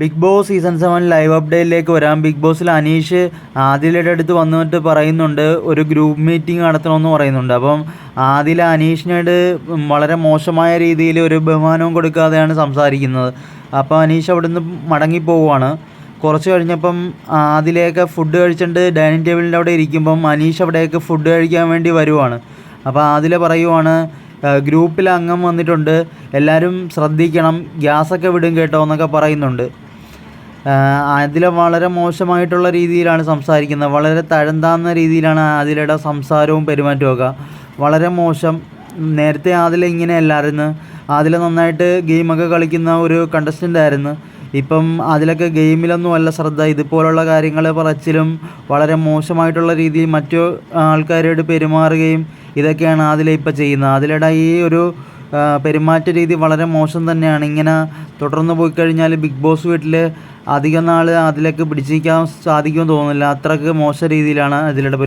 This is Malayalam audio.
Big Boss season seven live അപ്ഡേറ്റിലേക്ക് വരാം. ബിഗ് ബോസിൽ അനീഷ് ആദിലയുടെ അടുത്ത് വന്നിട്ട് പറയുന്നുണ്ട് ഒരു ഗ്രൂപ്പ് മീറ്റിംഗ് നടത്തണമെന്ന് പറയുന്നുണ്ട്. അപ്പം ആദില അനീഷിനോട് വളരെ മോശമായ രീതിയിൽ ഒരു ബഹുമാനവും കൊടുക്കാതെയാണ് സംസാരിക്കുന്നത്. അപ്പോൾ അനീഷ് അവിടെ നിന്ന് മടങ്ങിപ്പോവുകയാണ്. കുറച്ച് കഴിഞ്ഞപ്പം ആദിലയൊക്കെ ഫുഡ് കഴിച്ചിട്ട് ഡൈനിങ് ടേബിളിന്റെ അവിടെ ഇരിക്കുമ്പം അനീഷ് അവിടെയൊക്കെ ഫുഡ് കഴിക്കാൻ വേണ്ടി വരുവാണ്. അപ്പോൾ ആദില പറയുവാണ് ഗ്രൂപ്പിൽ അംഗം വന്നിട്ടുണ്ട്. എല്ലാവരും ശ്രദ്ധിക്കണം. ഗ്യാസൊക്കെ വിടും കേട്ടോ എന്നൊക്കെ പറയുന്നുണ്ട്. അതിൽ വളരെ മോശമായിട്ടുള്ള രീതിയിലാണ് സംസാരിക്കുന്നത്. വളരെ തഴന്താന്ന രീതിയിലാണ് അതിലയുടെ സംസാരവും പെരുമാറ്റവും വളരെ മോശം. നേരത്തെ ആദില ഇങ്ങനെയല്ലായിരുന്നു. ആദില നന്നായിട്ട് ഗെയിമൊക്കെ കളിക്കുന്ന ഒരു കണ്ടസ്റ്റന്റ് ആയിരുന്നു. ഇപ്പം അതിലൊക്കെ ഗെയിമിലൊന്നും അല്ല ശ്രദ്ധ. ഇതുപോലുള്ള കാര്യങ്ങൾ പറച്ചിലും വളരെ മോശമായിട്ടുള്ള രീതിയിൽ മറ്റു ആൾക്കാരോട് പെരുമാറുകയും ഇതൊക്കെയാണ് ആദില ഇപ്പോൾ ചെയ്യുന്നത്. അതിലിടെ ഈ ഒരു പെരുമാറ്റ രീതി വളരെ മോശം തന്നെയാണ്. ഇങ്ങനെ തുടർന്ന് പോയി കഴിഞ്ഞാൽ ബിഗ് ബോസ് വീട്ടിൽ അധികം നാൾ അതിലേക്ക് പിടിച്ചിരിക്കാൻ സാധിക്കുമെന്ന് തോന്നുന്നില്ല. അത്രയ്ക്ക് മോശം രീതിയിലാണ് അതിലൂടെ